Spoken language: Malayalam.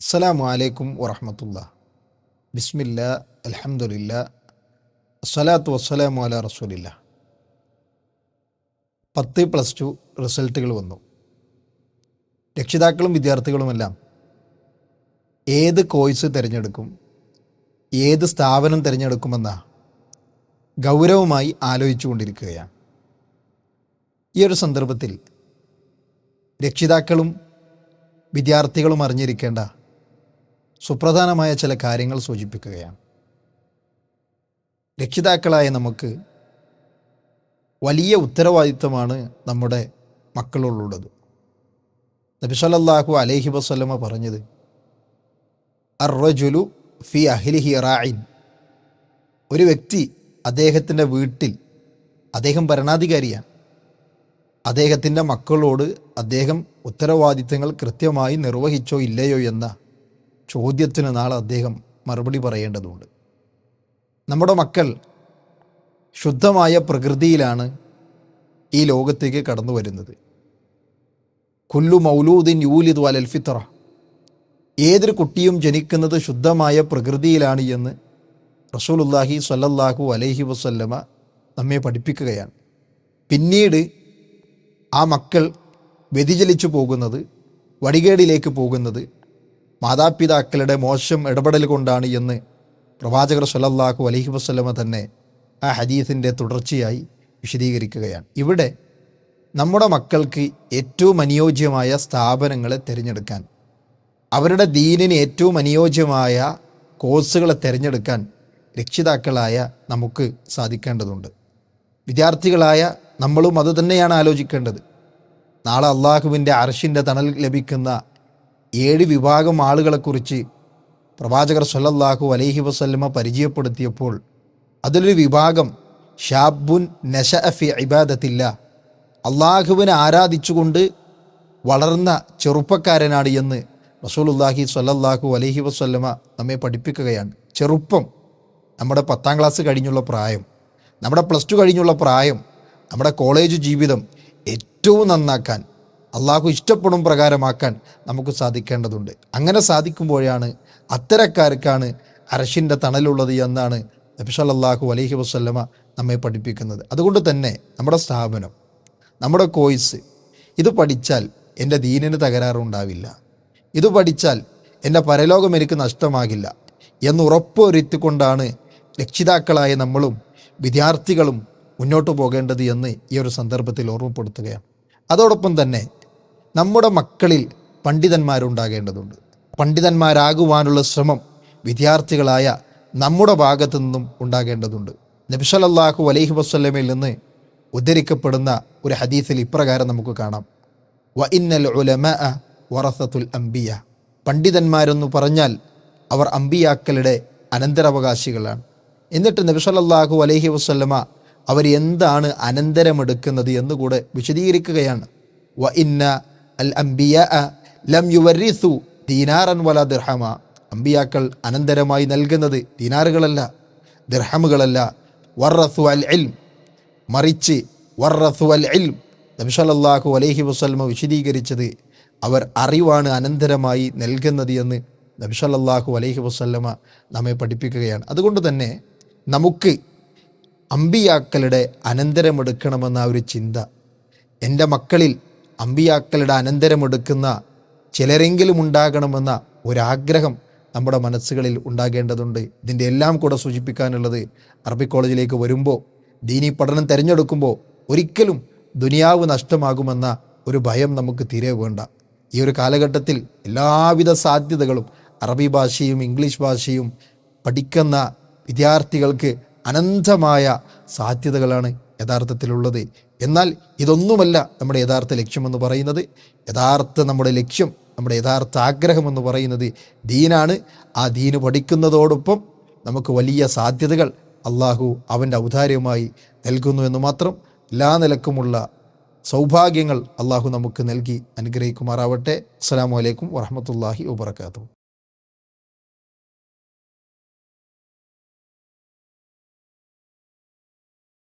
അസ്സലാമു അലൈക്കും വറഹമത്തുള്ള ബിസ്മില്ല അൽഹംദുലില്ല അസ്സലാത്തു വസ്സലാമു അല റസൂലില്ല. പത്ത് പ്ലസ് ടു റിസൾട്ടുകൾ വന്നു. രക്ഷിതാക്കളും വിദ്യാർത്ഥികളുമെല്ലാം ഏത് കോഴ്സ് തിരഞ്ഞെടുക്കും ഏത് സ്ഥാപനം തിരഞ്ഞെടുക്കുമെന്ന ഗൗരവമായി ആലോചിച്ചു കൊണ്ടിരിക്കുകയാണ്. ഈ ഒരു സന്ദർഭത്തിൽ രക്ഷിതാക്കളും വിദ്യാർത്ഥികളും അറിഞ്ഞിരിക്കേണ്ട സുപ്രധാനമായ ചില കാര്യങ്ങൾ സൂചിപ്പിക്കുകയാണ്. രക്ഷിതാക്കളായ നമുക്ക് വലിയ ഉത്തരവാദിത്തമാണ് നമ്മുടെ മക്കളുള്ളത്. നബി സല്ലല്ലാഹു അലൈഹി വസല്ലമ പറഞ്ഞത് അർറജുലു ഫി അഹ്ലിഹി റായിൻ ഒരു വ്യക്തി അദ്ദേഹത്തിന്റെ വീട്ടിൽ അദ്ദേഹം ഭരണാധികാരിയാണ്. അദ്ദേഹത്തിന്റെ മക്കളോട് അദ്ദേഹം ഉത്തരവാദിത്തങ്ങൾ കൃത്യമായി നിർവഹിച്ചോ ഇല്ലയോ എന്ന ചോദ്യത്തിന് നാളെ അദ്ദേഹം മറുപടി പറയേണ്ടതുണ്ട്. നമ്മുടെ മക്കൾ ശുദ്ധമായ പ്രകൃതിയിലാണ് ഈ ലോകത്തേക്ക് കടന്നു വരുന്നത്. കുല്ലു മൗലൂദിൻ യൂലിദ് വൽ ഫിത്ര ഏതൊരു കുട്ടിയും ജനിക്കുന്നത് ശുദ്ധമായ പ്രകൃതിയിലാണ് എന്ന് റസൂലുല്ലാഹി സ്വല്ലല്ലാഹു അലൈഹി വസല്ലമ നമ്മെ പഠിപ്പിക്കുകയാണ്. പിന്നീട് ആ മക്കൾ വ്യതിചലിച്ചു പോകുന്നത് വടികേടിലേക്ക് പോകുന്നത് മാതാപിതാക്കളുടെ മോശം ഇടപെടൽ കൊണ്ടാണ് എന്ന് പ്രവാചകർ സല്ലല്ലാഹു അലഹി വസ്ലമ തന്നെ ആ ഹദീസിന്റെ തുടർച്ചയായി വിശദീകരിക്കുകയാണ്. ഇവിടെ നമ്മുടെ മക്കൾക്ക് ഏറ്റവും അനുയോജ്യമായ സ്ഥാപനങ്ങളെ തിരഞ്ഞെടുക്കാൻ അവരുടെ ദീനിന് ഏറ്റവും അനുയോജ്യമായ കോഴ്സുകളെ തിരഞ്ഞെടുക്കാൻ രക്ഷിതാക്കളായ നമുക്ക് സാധിക്കേണ്ടതുണ്ട്. വിദ്യാർത്ഥികളായ നമ്മളും അതുതന്നെയാണ് ആലോചിക്കേണ്ടത്. നാളെ അള്ളാഹുവിന്റെ അർഷിന്റെ തണൽ ലഭിക്കുന്ന ഏഴ് വിഭാഗം ആളുകളെക്കുറിച്ച് പ്രവാചകർ സല്ലല്ലാഹു അലൈഹി വസല്ലമ പരിചയപ്പെടുത്തിയപ്പോൾ അതിലൊരു വിഭാഗം ഷാബുൻ നഷ അഫി ഇബാദത്തില്ല. അള്ളാഹുവിനെ ആരാധിച്ചുകൊണ്ട് വളർന്ന ചെറുപ്പക്കാരനാണ് എന്ന് റസൂലുല്ലാഹി സൊല്ലാഹു അലൈഹി വസല്ലമ നമ്മെ പഠിപ്പിക്കുകയാണ്. ചെറുപ്പം നമ്മുടെ പത്താം ക്ലാസ് കഴിഞ്ഞുള്ള പ്രായം നമ്മുടെ പ്ലസ് ടു കഴിഞ്ഞുള്ള പ്രായം നമ്മുടെ കോളേജ് ജീവിതം ഏറ്റവും നന്നാക്കാൻ അള്ളാഹു ഇഷ്ടപ്പെടും പ്രകാരമാക്കാൻ നമുക്ക് സാധിക്കേണ്ടതുണ്ട്. അങ്ങനെ സാധിക്കുമ്പോഴാണ് അത്തരക്കാർക്കാണ് അരശിന്റെ തണലുള്ളത് എന്നാണ് നബി അലഹി വസല്ലമ നമ്മെ പഠിപ്പിക്കുന്നത്. അതുകൊണ്ട് തന്നെ നമ്മുടെ സ്ഥാപനം നമ്മുടെ കോഴ്സ് ഇത് പഠിച്ചാൽ എന്റെ ദീനിന് തകരാറുണ്ടാവില്ല. ഇത് പഠിച്ചാൽ എന്റെ പരലോകം എനിക്ക് നഷ്ടമാകില്ല എന്ന് ഉറപ്പുവരുത്തിക്കൊണ്ടാണ് രക്ഷിതാക്കളായ നമ്മളും വിദ്യാർത്ഥികളും മുന്നോട്ട് പോകേണ്ടത് എന്ന് ഈ ഒരു സന്ദർഭത്തിൽ ഓർമ്മപ്പെടുത്തുകയാണ്. അതോടൊപ്പം തന്നെ നമ്മുടെ മക്കളിൽ പണ്ഡിതന്മാരുണ്ടാകേണ്ടതുണ്ട്. പണ്ഡിതന്മാരാകുവാനുള്ള ശ്രമം വിദ്യാർത്ഥികളായ നമ്മുടെ ഭാഗത്തു നിന്നും ഉണ്ടാകേണ്ടതുണ്ട്. നബിസലല്ലാഹു അലൈഹി വസ്ല്ലമയിൽ നിന്ന് ഉദ്ധരിക്കപ്പെടുന്ന ഒരു ഹദീസിൽ ഇപ്രകാരം നമുക്ക് കാണാം. വ ഇന്നൽ ഉലമ വറസത്തുൽ അംബിയ. പണ്ഡിതന്മാരെന്ന് പറഞ്ഞാൽ അവർ അമ്പിയാക്കളുടെ അനന്തരാവകാശികളാണ്. എന്നിട്ട് നബിസലല്ലാഹു അലൈഹി വസ്ല്ലമ അവർ എന്താണ് അനന്തരമെടുക്കുന്നത് എന്നുകൂടെ വിശദീകരിക്കുകയാണ്. വ ഇന്ന അൽ ലം യുവരിസു ദീനാറൻ വല ദിർഹമ. അമ്പിയാക്കൾ അനന്തരമായി നൽകുന്നത് ദീനാറുകളല്ല ദിർഹമുകളല്ല. വർറസു അൽ ഇൽം മറിച്ച് വർറസു അൽ ഇൽം നബിസലല്ലാഹു അലൈഹി വസ്ലമ വിശദീകരിച്ചത് അവർ അറിവാണ് അനന്തരമായി നൽകുന്നത് എന്ന് നബിസലല്ലാഹു അലൈഹി വസ്ലമ നമ്മെ പഠിപ്പിക്കുകയാണ്. അതുകൊണ്ട് തന്നെ നമുക്ക് അമ്പിയാക്കളുടെ അനന്തരമെടുക്കണമെന്ന ഒരു ചിന്ത എന്റെ മക്കളിൽ അമ്പിയാക്കളുടെ അനന്തരമെടുക്കുന്ന ചിലരെങ്കിലും ഉണ്ടാകണമെന്ന ഒരാഗ്രഹം നമ്മുടെ മനസ്സുകളിൽ ഉണ്ടാകേണ്ടതുണ്ട്. ഇതിന്റെ എല്ലാം കൂടെ സൂചിപ്പിക്കാനുള്ളത് അറബി കോളേജിലേക്ക് വരുമ്പോൾ ദീനി പഠനം തിരഞ്ഞെടുക്കുമ്പോൾ ഒരിക്കലും ദുനിയാവ് നഷ്ടമാകുമെന്ന ഒരു ഭയം നമുക്ക് തീരെ വേണ്ട. ഈ ഒരു കാലഘട്ടത്തിൽ എല്ലാവിധ സാധ്യതകളും അറബി ഭാഷയും ഇംഗ്ലീഷ് ഭാഷയും പഠിക്കുന്ന വിദ്യാർത്ഥികൾക്ക് അനന്തമായ സാധ്യതകളാണ് യഥാർത്ഥത്തിലുള്ളത്. എന്നാൽ ഇതൊന്നുമല്ല നമ്മുടെ യഥാർത്ഥ ലക്ഷ്യമെന്ന് പറയുന്നത്. യഥാർത്ഥ നമ്മുടെ ലക്ഷ്യം നമ്മുടെ യഥാർത്ഥ ആഗ്രഹമെന്ന് പറയുന്നത് ദീനാണ്. ആ ദീന് പഠിക്കുന്നതോടൊപ്പം നമുക്ക് വലിയ സാധ്യതകൾ അള്ളാഹു അവന്റെ ഔദാര്യമായി നൽകുന്നു എന്ന് മാത്രം എല്ലാ നിലക്കുമുള്ള സൗഭാഗ്യങ്ങൾ അള്ളാഹു നമുക്ക് നൽകി അനുഗ്രഹിക്കുമാറാവട്ടെ. അസ്സാം വലൈക്കും വാഹമത്തല്ലാഹി വാബർക്കാത്തു